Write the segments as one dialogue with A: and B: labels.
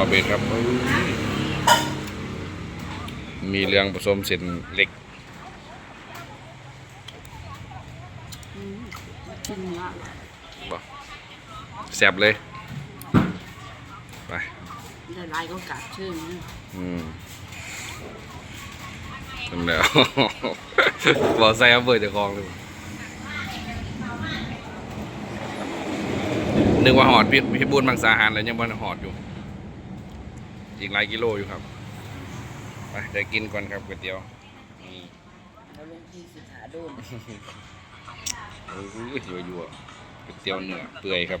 A: อเบนครับอื้อมีเรื่องผสมเส้นเล็ก
B: อืมกินเนื้อ
A: บ่แซ่บเลย ไป
B: ได้ลายก็กัดชื่อนี่
A: อืมนั่นแหล้วบอกใส่เอาเบอร์เจะคลองเลยนึกว่าหอดพิษพิบูลมังสาหารแล้วยังบ่หอดอยู่ อีกหลายกิโลอยู่ครับไปเดี๋ยวกินก่อนครับก๋วยเตี๋ยวนี่
B: เราลงที่สุขาโดน
A: โอ้ยยั่วยั่วๆก๋วยเตี๋ยวเนื้อเปื่อยครับ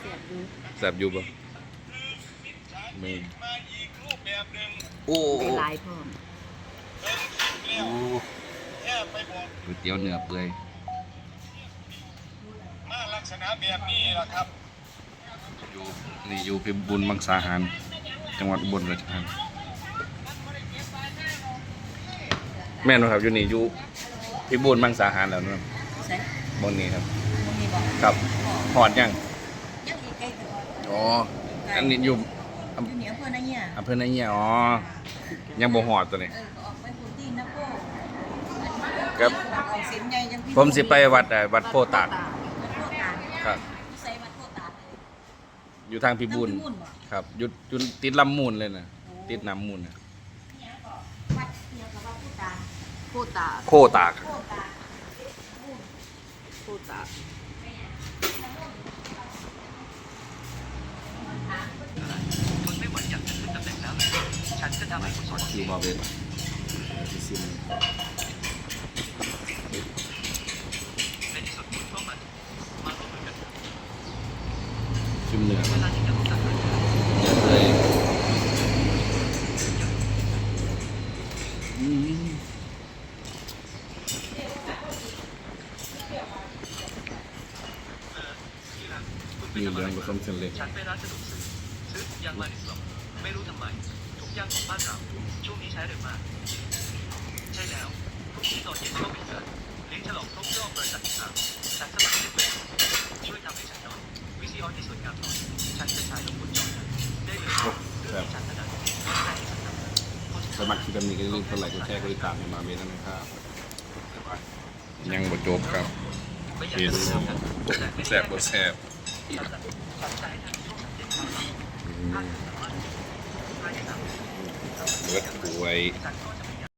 A: เสี
B: ยบดู
A: แซ่บอยู่บ่มือโอ้
B: ได้ลายพร้อม
A: ก๋วยเตี๋ยวเนื้อเปื่อย
C: มาลักษณะแบบนี้แหละครับ
A: อยู่นี่อยู่พิบูลมังสาหาร จังหวัดอุบลราชธานีแม่นบ่ครับอยู่นี่อยู่พิบูลมังสาหารแล้วเนาะ
B: ใช่
A: บนนี้ครับ
B: มันมีบอก
A: ครับหอดยัง
B: ยังอีกใกล้ถึง
A: อ๋ออันนี้อยู่
B: อยู่เหนือเพื่อนนะเนี่ย
A: อำเภอนาเงียอ๋อยังบ่หอดตัวนี้
B: เออก็ออกไปพูดที่นะโก้
A: ครับ
B: ออกเสียงใหญ่ยังพี่
A: ผมสิไปวัดเอ่อวัดโพตาก
B: วัดโพตาก
A: ครับ
B: ใส่วัดโพตาก
A: อยู่ทางพิบูล
B: ทางพิบูลบ่
A: ครับอยู่อยู่ติดลำมูลเลยนะติดน้ำมูลนะ
B: วัดเดียวกับวัดโพตากโพตาก
A: โคตาก
B: โพตากโพตา ก
A: อยู่บ่อเวนซิมชิมเนื้อมันเนื้อเลยอืมมีเรื่องผสมเส้นเล็ก
D: ฉันไปร้านสะดวกซื้อซื้อถุงยางมาหนึ่งกล่อไม่รู้ทำไม ยางของบ้านเรา ช่วงนี้ใช้เร็วมาก ใช่แล้วพรุ่งนี้ตอนเย็นก็เป็นการเลี้ยงฉลองครบรอบบริษัทที่สามฉันสมัครเล่นเลยช่วยทำให้ฉันหน่อย วิซีออนที่สวยงามหน่อยฉันจะใช้ลงบนจอนะได้เลยเรื่องที่ฉันถนัดก็ได้ที่ฉันทำ
A: สมัครคลิปแบบนี้ก็อย่าลืมกดไลค์กดแชร์กดติดตามให้มาเบนด้วยนะครับยังบ่จบครับ
D: ไม่อยาก
A: เบน
D: จะทำกันแต่ไม่
A: แซ่บบ่แซ่บ
D: ฉันจะฉันจะให้ทำช่วงเย็นๆ
A: อืม
D: ถ้า